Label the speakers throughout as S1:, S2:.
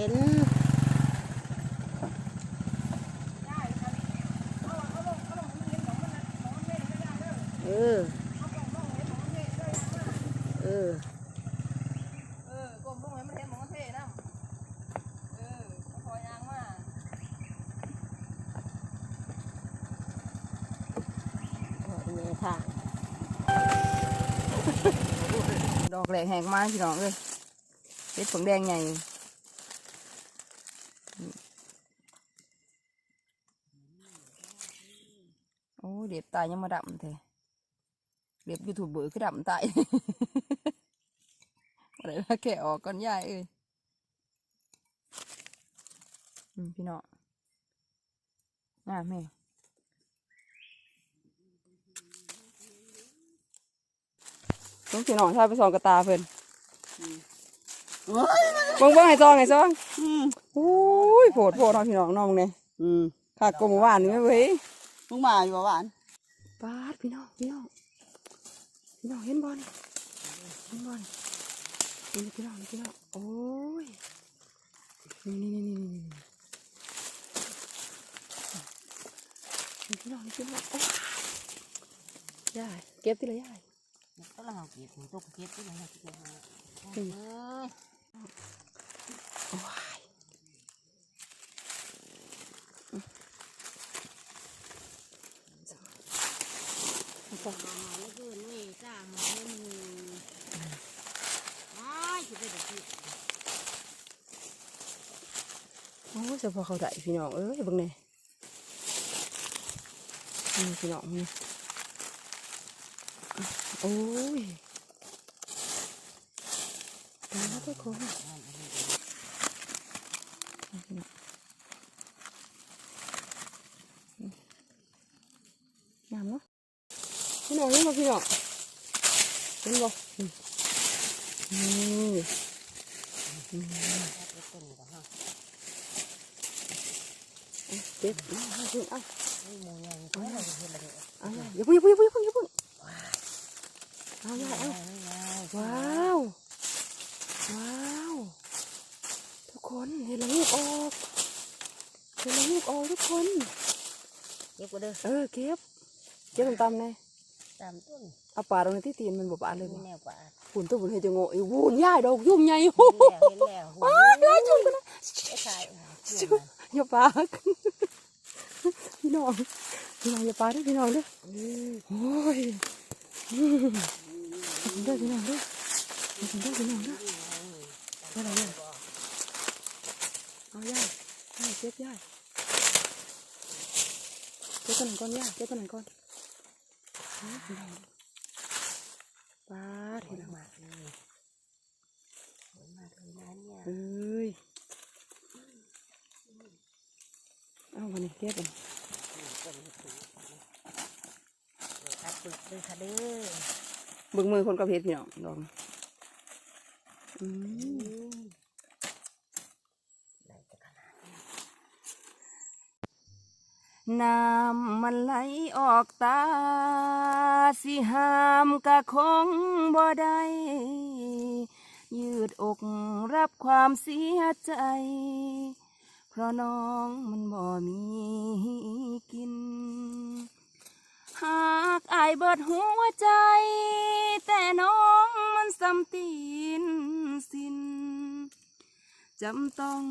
S1: ห็นเออเออ
S2: เออกลมลงให้มันเห็นหมองเทน้ำเออคอยยางมา
S1: โอ้ยแม่ท่า
S2: ดอกแหลกแหกมาพี่น้องเอ้ยเห็ดผงแดงใหญ่โอ้เด็บตายยังมาดำเถอะเด็บยูทูบเบอร์คือดำตายอะไรมาแกะออกก่อนยายเอ้ยอืมพี่น้องอ่าแม่ต้องพี่น้องชายไปสองกระตาเพิ่น
S1: โอ้ย
S2: เบิ่งเบิ่งให้ซองให้ซอง
S1: อืม
S2: อุ้ยโผดโผดเนาะพี่น้องน้องเนี่ย
S1: อืม
S2: ขากกลมหวานนี่ไหมเว้ย
S1: มึงมาอยู่บ่หวาน
S2: ปาดพี่น้องพี่น้องพี่น้องเห็นบอลเห็นบอลนี่พี่น้องพี่น้องโอ้ยนี่นี่นี่นี่นี่นี่พี่น้องพี่น้องโอ้ยยายเก็บที่ละยาย
S1: ก็ลังเอาเก็บมึงตกเก็บที่ไหนเก็บมา
S2: อืม
S1: เอ้ย
S2: โอ้ย
S1: มาแล้วคือนี่จ้ามาเล่นอ้ายคือไปเด็กที่
S2: โอ้ยเฉพาะเขาได้พี่น้องเอ้ยเบิ่งแน่นี่พี่น้องนี่โอ้ยตายแล้วทุกคนนี่พี่น้องงามเนาะพี่น้องนี่มาพี่น้องเห็นบ่นี่นี่
S1: ต้นกับห้า
S2: เจ็บเอาเอาเอา
S1: ไม่มูยังไม่ได้เห็นเลย
S2: เอาอย่าพิ่งอย่าพิ่งอย่าพิ่งอย่าพิ่งเอาอย่เอาว้าวว้าวทุกคนเห็นละงูกออกเห็นละงูกออกทุกคน
S1: เก็บก็เด้อ
S2: เออเก็บเก็บตำๆเลย
S1: ตามต้น
S2: เอาปลาตรงนี้ที่ตีนมันบ่ปลาเลย
S1: มี
S2: บ่ฝุ่นตัวฝุ่นเฮจะโง่อีวูนย่ายดอกยุ่มใหญ่โอ้
S1: เห็นแล้วเห็นแล้า
S2: วย่ายจุ่มกันนะ
S1: ไอ้ชาย
S2: อย่าปาก พี่น้องพี่น้องอย่าปาด้วยพี่น้องเด้วยโอ้ยเด้อพี่น้องเด้อเด้อพี่น้องเด้ออะไรเนี่ยเอาย่าย่าเก็บย่าเก็บตัวหนั้นก่อนย่าเก็บตัวนั้นก่อนเอน้องปาดพี่น้อง
S1: มาเลยมาเลยนะเนี่ย
S2: เอ้ยเอาวันนี้เก็บกัน
S1: ครับปึกเลยค่ะเด้อ
S2: เบิ่งมือคนกับเพชรพี่น้องลองอืม
S1: ได้จะขนาด
S2: น้ำมันไหลออกตา สิหามกะคงบ่ได้ยืดอกรับความเสียใจ เพราะน้องมันบ่มีกินหากอาย เบิดหัวใจ แต่น้องมันสำตีนสินจำต้อง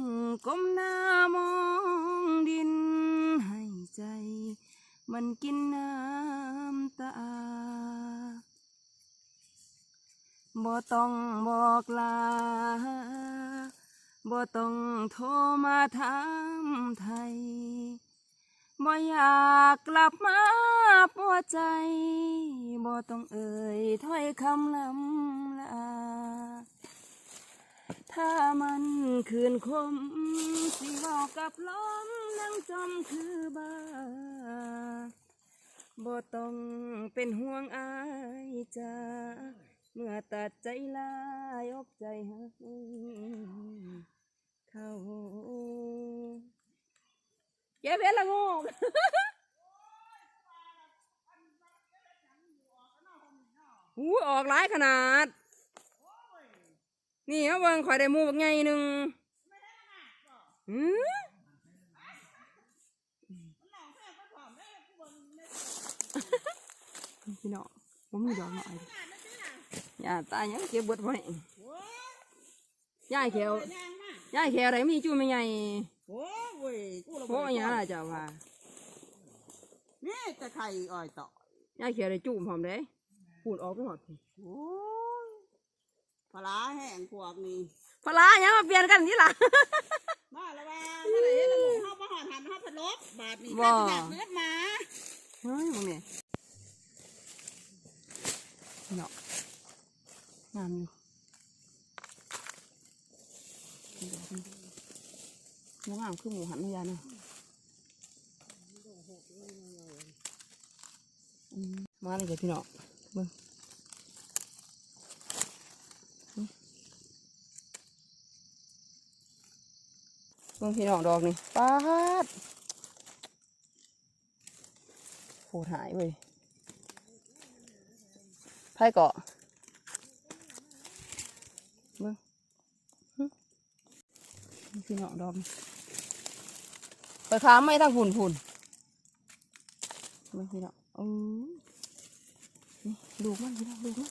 S2: ก้มหน้ามองดิน ให้ใจ มันกินน้ำตาบ่ต้องบอกลาบ่ต้องโทรมาถามไทย บ่อยากกลับมาปัวใจบ่ต้องเอ่ยถ้อยคำลำลา ถ้ามันคืนคม สิบอกกับลมนั่งจมคือบ้าบ่ต้องเป็นห่วงอายจ้าเมื่อตัดใจลายอกใจหักเขา เก็บเห็นละงูอู้ออกหลายขนาด นี่เอาเบิ่งข่อยได้มูบักใหญ่หนึ่งอืมพี่น้องผมมีดอกหน่อยอย่าตายยังเก็บเบิดไว้ยายแขว
S1: ย่างมา
S2: ยายแขวอะไรมีจู่ไม่ใหญ่
S1: โอ้ยกูระ
S2: โอ้ยยังล่ะเจ้าว่า
S1: นี่จะไข่อ่อยต่อยา
S2: ยแขวอะไรจู่พร้อมเด้พูดออกไปหมด
S1: โอ้ยปลาร้าแห้งพวกนี้
S2: พลายังมาเปลี่ยนกันที่ล่ะ
S1: มาแล้วว่าเมื่อไหร่จะลงเข้ามาหอนหันเข้าพัดลบบาทนี้
S2: บ่
S1: ข้าจะอยากเลือดมา
S2: เฮ้ยมึงเนี่ยเนาะงามอยู่ห มูงามคือหมูหันมยาเนาะมาเลยพี่เนาะเบิ่งนี่เบิ่งพี่น้องดอกนี่ปาดโหดหายเว้ยไพ่เกาะเบิ้งพี่น้องดอม ไปค้าไม่ทั้งฝุ่นฝุ่นบิ้งพี่น้องอือนี่ลูกมันพี่น้องลูมัน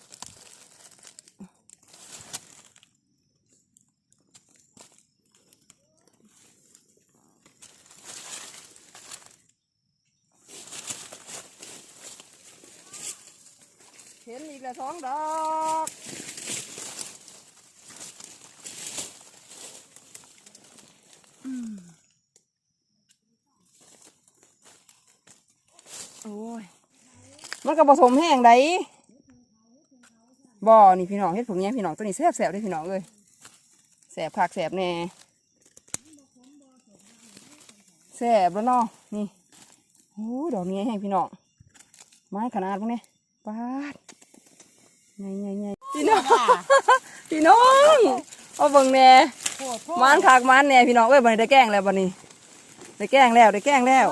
S2: เห็นอีกแล้วสองดอกอืมโอ้ย มัน ก็ผสมแห้งไดบ่อนี่พี่น้องเฮ็ดผงแยงพี่น้องตัวนี้แซ่บแซ่บเลยพี่น้องเลยแซ่บคักแซ่บแน่แซ่บแล้วเนาะนี่โอ้ยดอกนี้แห้งพี่น้องไม้ขนาดพวกนี้ปาดไงไงไงพี่น้องพี่น้องเอาเบิ่งแหน่
S1: โคตรพ่อ
S2: มันคักมันแหน่พี่น้องเอ้ยบัดนี้ได้แกล้งแล้วบัดนี้ได้แกล้งแล้วได้แกล้งแล้ว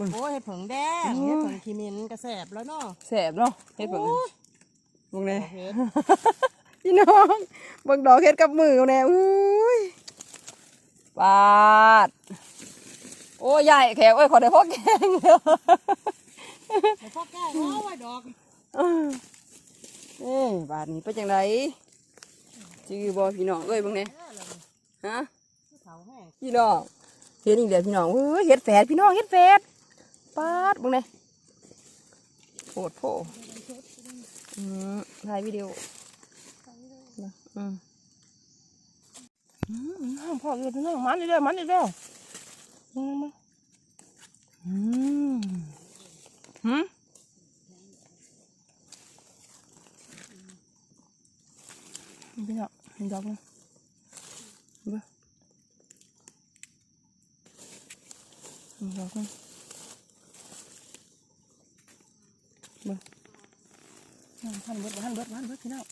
S1: โอ้ย
S2: บึ้ง
S1: โอ้ยเห็ดผงแดง
S2: อืม
S1: เห็ดผงขีมินกระแสบแล้วเนาะ
S2: แซ่บเนาะเฮ็ดเบิ่ง
S1: โอ้ย
S2: เบิ่งแหน่
S1: เห็ด
S2: พี่น้องเบิ่งดอกเฮ็ดกับมือเอาแน่อุ้ยปาด โอ้ยใหญ่แขวเอ้ยขอได้พ่อแกงเด้อ
S1: เดี๋ยวพ่อแก้เอาไว้ดอก
S2: เอ้ยบาดนี้เป็นจังไดจือบ่พี่น้องเอ้ยเบิ่งแน่
S1: แก้เลย
S2: ฮะ
S1: เขาแห้ง
S2: พี่น้องเฮ็ดอีกแล้วพี่น้องเฮ้ยเฮ็ดแฝดพี่น้องเฮ็ดแฝด ปาดบิ่งแน่โพดโพอืมถ่ายวิดีโออืมอืมน้องพ่อเอ้ยพี่น้องมันอีกแล้วมันอีกแล้วอืมอืมหืมพี่น้องเห็นดอกมั้ยเบ้อดอกนึงเบิ่งนั่นท่านเบิดท่านเบิดท่านเบิดพี่น้อง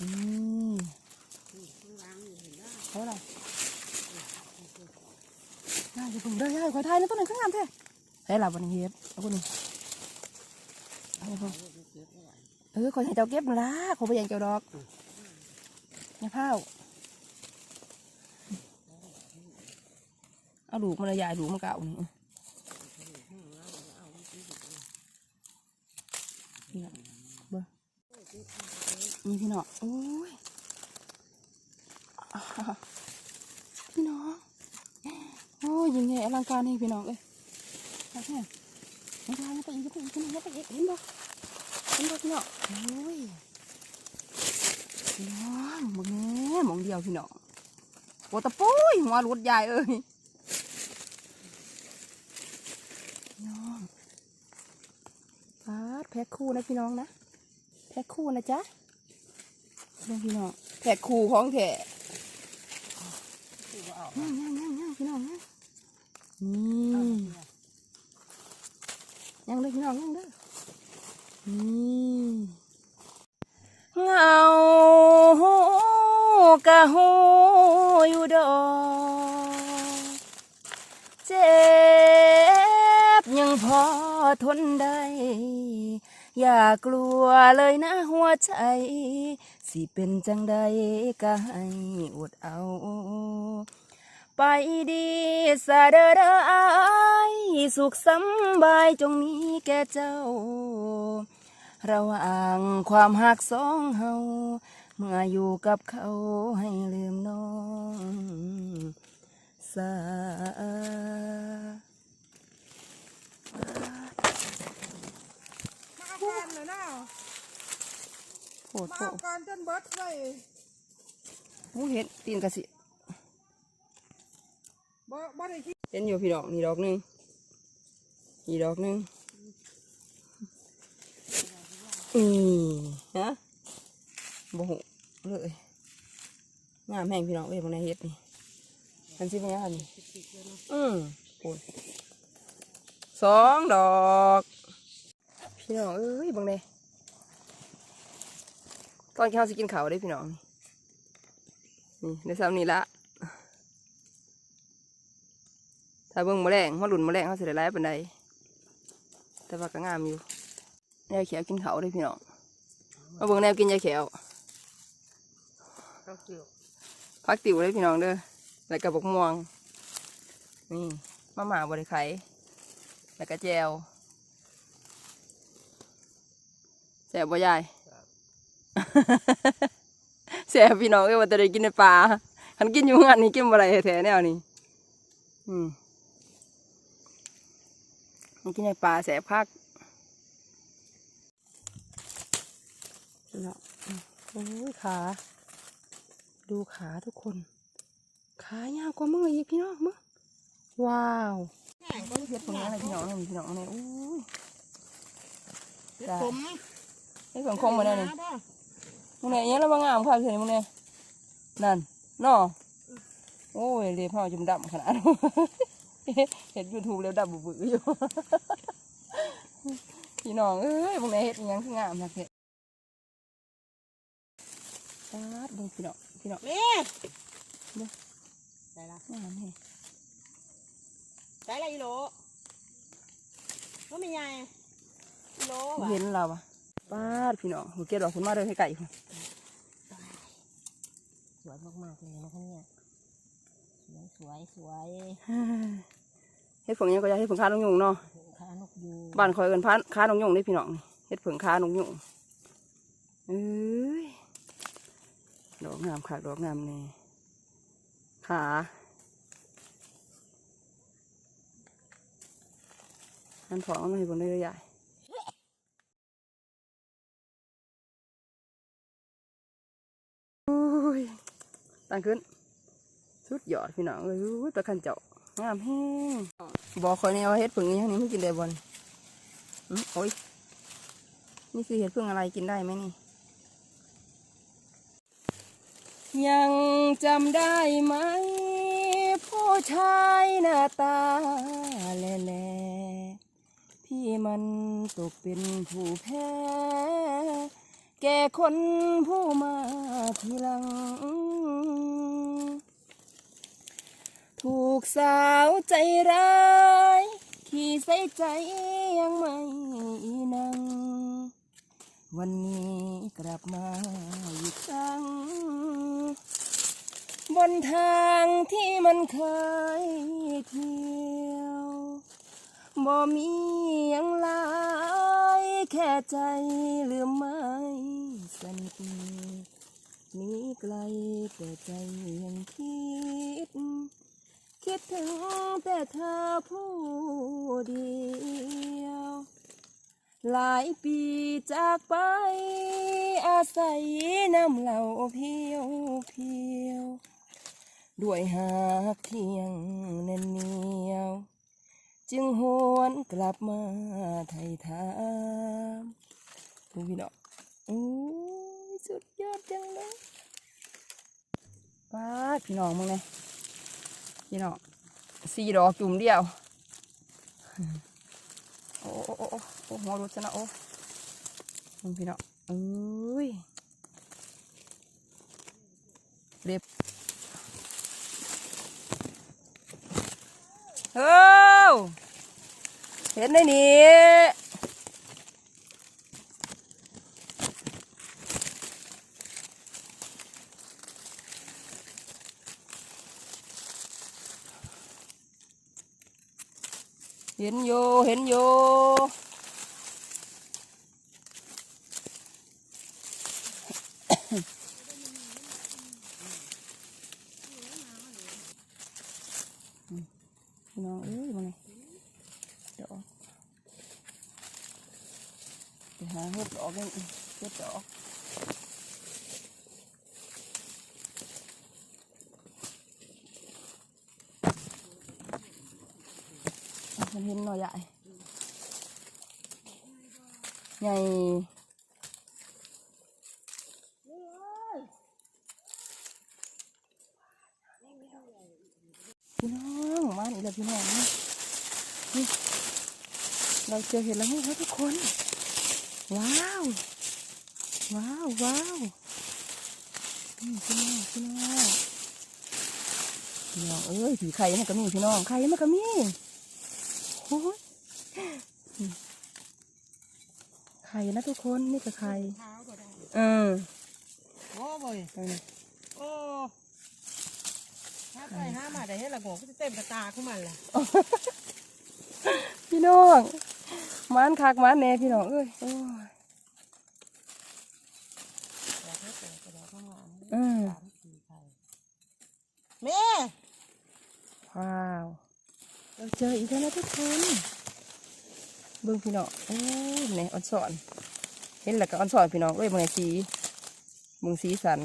S2: อืมเขาอะไรน่าจะปุ่มเด้อยายขอทายนะต้นไหนข้างงามแท้เฮ้ยหลับวันนี้เฮ็ดเอาคนนี้เอาไปพุ่นเออขอให้เจ้าเก็บมาละขอไปยังเจ้าดอกอย่าเผาเอาดูกมันเลยยายดูกมันเก่านี่ พี่น้องเบิ่ง นี่พี่น้องโอ้ยอพี่น้องโอ้ยยิงใหญ่อลังการนี่พี่น้องเอ้ยมาแค่มาทางไปอีกไปอีกพี่น้องไปอีกเห็นบ่เห็นบ่พี่น้องโอ้ยพี่น้องมึงแน่มองเดียวพี่น้องโอ้ตะปุ้ยหัวรุดใหญ่เอ้ยน้องปาดแพ็คคู่นะพี่น้องนะแพ็คคู่นะจ๊ะ เรื่องพี่น้องแพ็คคู่ของแท้ย่างย่างย่างย่างพี่น้องย่างนี่ย่างเลยพี่น้องย่างเด้อนี่เงากะหูอยู่ดอกเจ็บยังพอทนได้ อย่ากลัวเลยนะหัวใจ สิเป็นจังใดก็ให้อดเอา ไปดีสะเดอเดออายสุขสำบายจงมีแก่เจ้า ระหว่างความหักสองเฮาเมื่ออยู่กับเขาให้ลืมน้องสา
S1: เอาก่อนเลยนะ
S2: โห ด
S1: มา
S2: โห
S1: เอา
S2: ด
S1: ก่อนจนเบิดเลย
S2: หูเห็นตีนกระสิ
S1: บ่บ่ได้คิด
S2: เห็นอยู่พี่ดอกนี่ดอกหนึงนี่ดอกหนึงอืมฮะโบหูเลยงามแห้งพี่น้องเว้ยบางในเฮ็ดนี่มันสิเป็นยังไงนี่อืมโอ้ยสองดอก พี่น้องเอ้ยบางใน ตอนข้าวสิกินเขาได้พี่น้อง นี่ในซ้ำนี่ละถ้าเบิ่งแมลงมาหลุนแมลงเขาสิได้หลายปานใดแต่ว่าก็งามอยู่ยายเขียวกินเขาวเด้พี่น้องมาเบิ่งแนวกินยาเขี
S1: ยว
S2: พักติ๋วเลยพี่น้องเด้อแล้วก็บกม่วง นี่มาหมาบริไข่แล้วก็แจวแซ่บบ่ยาย แซ่บพี่น้องเอ้ยว่าจะได้กินในปลาคันกินอยู่งานนี่กินบ่ได้แท้ๆแนวนี้อืมมันกินในปลาแสบคักแล้วโอ้ยขา ดูขาทุกคน ขายาวกว่ามืออีกพี่น้องมึงว้าว
S1: แห้งก็
S2: เฮ็ดตรงนี้อะไรพี่น้องเนี่ยพี่น้องเนี่ยโอ้ย
S1: เฮ็ดผม
S2: เฮ็ดของคมมาเนี่ยนี่
S1: บ่
S2: มึงเนี่ยยังระวังงามค่ะเฉยมึงเนี่ยนั่นน่อโอ้ยเรียบเฮาจุ่มดำขนาดเห็นยูทูบแล้วดำบื้อๆอยู่พี่น้องเอ้ยมึงเนี่ยเฮ็ดอิหยังคืองามนักเฮ็ดตาดเบิ่งพี่น้องพี่น้อง
S1: นี่
S2: เด้อ
S1: ได้ละ
S2: งามแฮะ
S1: ได้ละอีโลก็ไม่ใหญ่อีโล
S2: บ่
S1: ว่ะ
S2: เห็นเราปะ ป้าดพี่น้องหัวเกล็ดดอกคุณมาเดินให้ไก่พุ่น
S1: สวยมากๆเลยนะคะเนี่ยสวยสวย
S2: เฮ็ดผงหยังก็อยากเฮ็ดผงค้านกยุงเนาะ
S1: ขานกยูง
S2: บ้านคอยเอินพานค้านกยุงได้พี่น้องนี่เฮ็ดผงค้านกยุงเอ้ยดอกงามค่ะดอกงามแนี่ขาอันถองเอามาให้บนได้เลยใหญ่ ตั้งขึ้น สุดยอดพี่น้องเลยตะขันเจาะงามแห้งบอกคอยเนี่ยว่าเฮ็ดผึ่งอย่างนี้ไม่กินได้บนอื้อโอ้ย นี่คือเห็ดผึ่งอะไรกินได้ไหมนี่ ยังจำได้ไหม ผู้ชายหน้าตาแหล่ๆพี่มันตกเป็นผู้แพ้ แก่คนผู้มาทีหลัง ถูกสาวใจร้าย ขี่ใส่ใจยังไม่นัง วันนี้กลับมาอีกครั้ง บนทางที่มันเคยเที่ยว บ่มียังหลายแค่ใจลืมไม่สนิทนี้ไกลแต่ใจยังคิด คิดถึงแต่เธอผู้เดียว หลายปีจากไป อาศัยน้ำเหล่าเพียวเพียว ด้วยหากเที่ยงแน่นเหนียว จึงหวนกลับมาไทยถามดูพี่น้องโอ้ยสุดยอดจังเลยป้าดพี่น้องมึงไงพี่น้องสี่ดอกจุ่มเดียวโอ้โอ้โอ้โอ้โอ้หัวรุดซะนะโอ้มึงพี่น้องเอ้ยเรียบเฮ้ เห็นได้นี้เห็นโยเห็นโย นห็นหน่อยใหญ่ใหญ่พี่น้องมาอีกแล้วพี่น้องนี่เราเจอเห็ดแล้วครับทุกคน ว้าว ว้าวว้าวพี่น้องพี่น้องพี่น้องเอ้ยผีไข่มันก็มีพี่น้องไข่มันก็มี ไข่นะทุกคนนี่ก็ไข่
S1: เท้าก็ได้
S2: เออ
S1: โอ้บ่ย
S2: ไปเลย
S1: โอ้ถ้าไปห้ามาได้ให้ละโงกก็จะเต็มกระตาขึ้นมันแหละ
S2: พี่น้องหมันคักหมันแน่พี่น้องเอ้ยโอ้ย
S1: อยากให้เจอกระดาษข้างหลัง
S2: เออ
S1: สามสี่ไข่แม่
S2: ว้าว เราเจออีกแล้วนะทุกคนเบิ่งพี่น้องโอ้ยเนี่ยอ่อนสอน เห็นแล้วก็อ่อนสอนพี่น้องเอ้ยเบิ่งไอ้สีเบิ่งสีสัน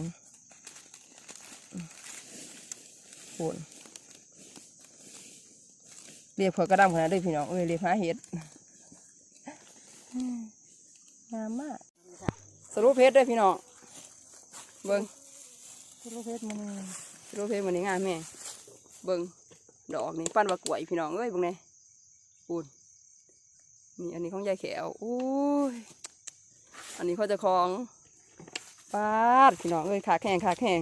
S2: โอนเรียกพอกระดำขนาดเด้อพี่น้องเอ้ยเรียกหาเห็ดอืมงามมากสรุปเพชรเด้อพี่น้องเบิ่ง
S1: ที่ลูกเพชรมัน
S2: สรุปเพชรมันนี่งามแม่เบิ่ง ดอกนี่ปั้นว่ากล้วยพี่น้องเอ้ยเบิ่งแน่ปูนนี่อันนี้ของยายแขวโอ้ยอันนี้เขาจะคลองปาดพี่น้องเอ้ยขาแข็งขาแข็ง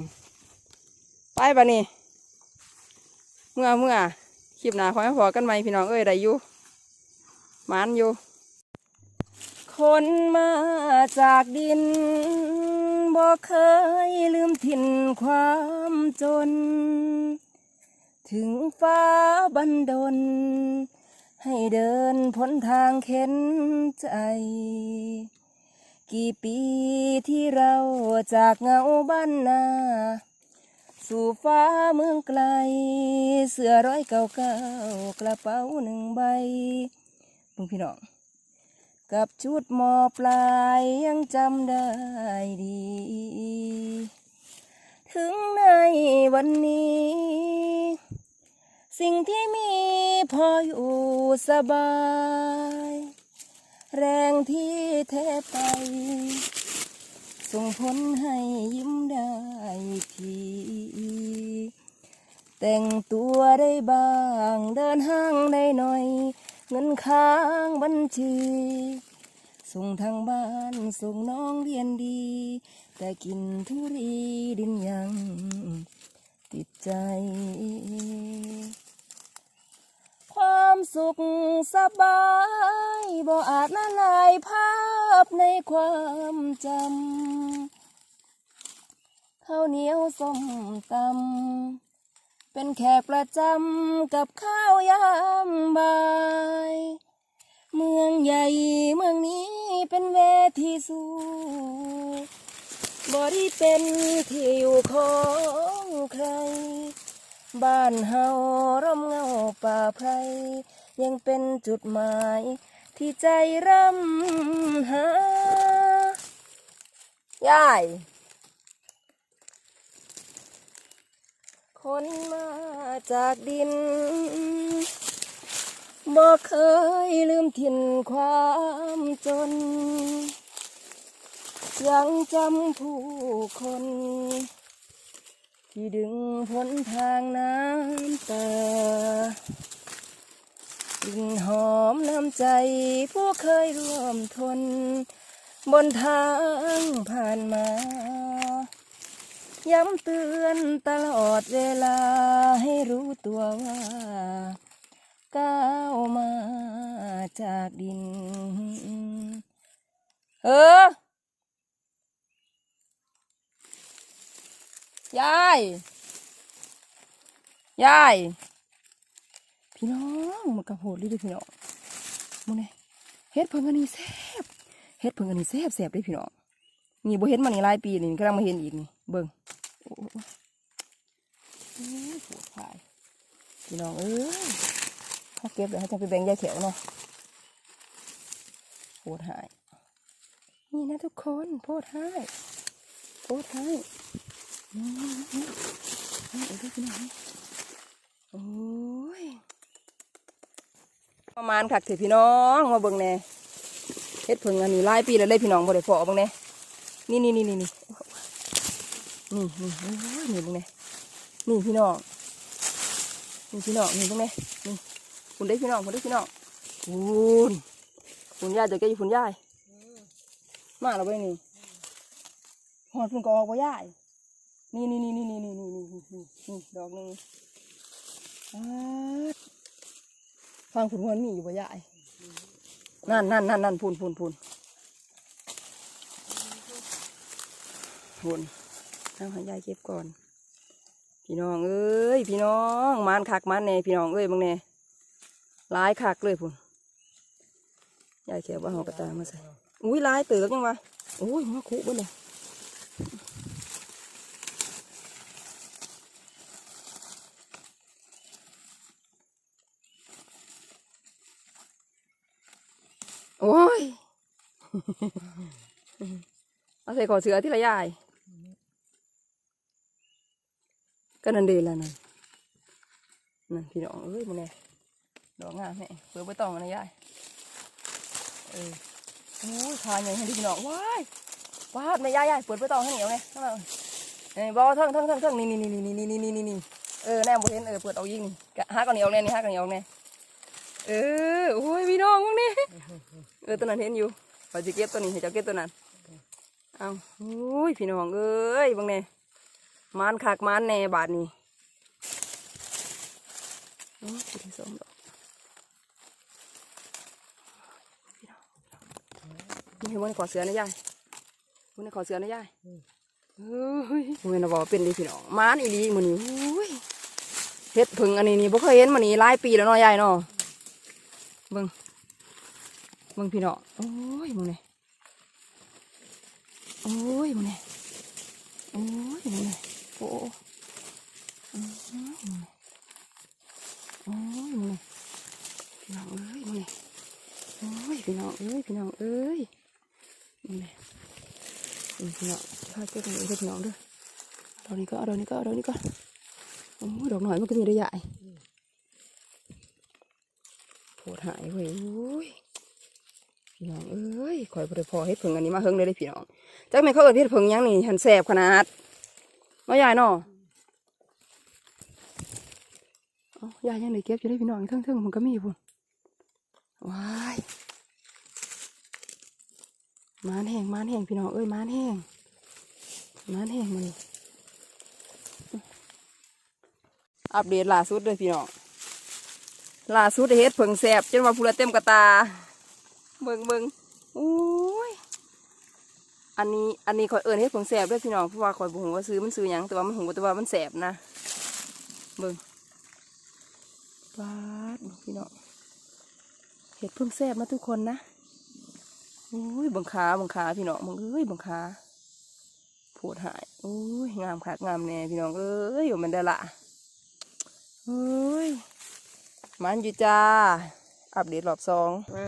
S2: ไปบะนี่เมื่อเมื่อคลิปหนาขอให้พอกันไหมพี่น้องเอ้ยได้อยู่มันอยู่ คนมาจากดินบ่เคยลืมถิ่นความจน ถึงฟ้าบันดล ให้เดินพ้นทางเข็นใจ กี่ปีที่เราจากเงาบ้านนา สู่ฟ้าเมืองไกล เสื้อร้อยเก่าเก่ากระเป๋าหนึ่งใบมึงพี่น้องกับชุดหมอปลายยังจำได้ดี ถึงในวันนี้ สิ่งที่มีพออยู่สบาย แรงที่แทไป ส่งผลให้ยิ้มได้ทีแต่งตัวได้บ้าง เดินห้างได้หน่อย เงินค้างบัญชี ส่งทางบ้านส่งน้องเรียนดี แต่กินทุรีดินยัง ติดใจ ความสุขสบายบ่อาจละลายภาพในความจำข้าวเหนียวส้มตำเป็นแขกประจำกับข้าวยามบ่าย เมืองใหญ่เมืองนี้เป็นเวทีสู้บ่ได้เป็นที่อยู่ของใคร บ้านเฮาร่มเงาป่าไพรยังเป็นจุดหมายที่ใจร่ำหายายคนมาจากดินบ่เคยลืมถิ่นความจน ยังจำผู้คน ที่ดึงพ้นทางน้ำตากลิ่นหอมน้ำใจผู้เคยร่วมทน บนทางผ่านมา ย้ำเตือนตลอดเวลาให้รู้ตัวว่า ก้าวมาจากดิน เออ ยาย ยาย พี่น้องมันกระโหดด้อพี่น้องมึงเนี่ยเฮ็ดเพิ่งอันนี้แซ่บเฮ็ดเพิ่งอันนี้แซ่บแซ่บด้พี่น้องนี่บ่เห็นมานี่หลายปีนี่กำลังมาเห็นอีกนี่เบิ่งโอ้โหปวดพายพี่น้องเอ้ยเขาเก็บเดี๋ยวเขาจะไปแบ่งยายแถวเนาะปวดหาย นี่นะทุกคนโพดให้โพดให้นี่นี่นี่นี่เอาย ประมาณคักเถอะพี่น้องมาเบิ่งแน่เฮ็ดเพิ่งอันนี้หลายปีแล้วเลยพี่น้องบ่ได้พอเบิ่งแน่นี่นี่นี่นี่นี่นี่นี่นี่เบิ่งแน่นี่พี่น้องนี่พี่น้องนี่เบิ่งแน่นี่คุณได้พี่น้องคุณได้พี่น้องคุณคุณยายเดี๋ยวแกอยู่คุณยายมาแล้วเว้ยนี่หอดฝุ่นก็ออกบ่ยาย นี่นี่นี่นี่นี่นี่นี่นี่นี่ดอกหนึงอ่าฟังผุนวันมีอยู่บ่ยายนั่นนั่นนั่นนั่นพูนพูนพูนพูนเอาให้ยายเก็บก่อน พี่น้องเอ้ย พี่น้องมานคักมานแน่พี่น้องเอ้ยมึงแน่หลายคักเลยพูนยายเขียวว่าหอกระตามาใส่อุ้ยหลายเติบยังวะโอ้ยมาคุบเนี่ยโอ้ย เอา ใส่ขอเสือที่ละยาย ก็นันเดละนั่นนั่นพี่น้องเอ้ยมึงเนี่ยดอกงามแม่เปิดใบตองกันนะยายเออโอ้ยทานใหญ่ให้ดิพี่น้องว้ายวาดแม่ยายยายเปิดใบตองให้เหนียวไงข้างหลังเอ้ยบอเทิงเทิงเทิงเทิงนี่นี่นี่นี่นี่นี่นี่นี่นี่เออแน่บ่เห็นเออเปิดเอายิงนี่กะฮักกันเหนียวแน่นี่ฮักกันเหนียวแน่เออโอ้ยพี่น้องมึงนี่เออตัวนั้นเห็นอยู่พอจะเก็บตัวนี้ให้เจ้าเก็บตัวนั้น เอาโอ้ยพี่น้องเอ้ยบังเนี่ยมานคักมานแน่บาทนี้โอ้ยสองดอกนี่ให้มันขอเสือนะยายมันขอเสือนะยายเฮ้ยมันบอกเป็นดีพี่น้องมานอีดีมันนี่โอ้ยเฮ็ดผึ่งอันนี้นี่บ่เคยเห็นมันนี่หลายปีแล้วเนาะยายเนาะเบิ่งเบิ่งพี่น้องโอ้ยมึงเนี่ย อ้ยมึงเนี่ยโอ้ยมึงเนี่ยโอ้โอ้อืมโอ้ยมึงพี่น้องเอ้ยมึงเนี่ยโอ้ยพี่น้องเอ้ยพี่น้องเอ้ยมึงเนี่ยพี่น้องข้าเก็บตรงนี้พี่น้องด้วยดอกนี้ก็เอาดอกนี้ก็เอาดอกนี้ก็โอ้ยดอกหน่อยมันก็มีได้ใหญ่โผดหายเว้ยโอ้ยพี่น้องเอ้ยคอยพอเฮ็ดผึ่งอันนี้มาเฮิงเลยเด้พี่น้อง จักแม่นเขาเอิ้นเฮ็ดผึ่งหยังนี่หันแสบขนาดมายายเนาะเอายายยังได้เก็บอยู่ได้พี่น้องเทิงๆมันก็มีพุ่นว้ายมานแห้งมานแห้งพี่น้องเอ้ยมานแห้งมานแห้งมันอัปเดตล่าสุดเลยพี่น้องล่าสุดได้เฮ็ดเผิงแสบจนว่าพูละเต็มกระตาเบิ่งเบิ่งโอ้ อันนี้อันนี้ข่อยเอิญเฮ็ดผงแสบด้วยพี่น้องเพราะว่าข่อยบ่ฮู้ว่าซื้อมันซื้อหยังแต่ว่ามันหูแต่ว่ามันแสบนะเบิ่งปาดพี่น้องเห็ดเพิ่งแสบมาทุกคนนะโอ้ยบังขาบังขาพี่น้องมึงเอ้ยบังขาปวดหายโอ้ยงามขากงามแน่พี่น้องเอ้ยอยู่มันได้ละเฮ้ยมันอยู่จ้าอัปเดตรอบสอง
S1: มา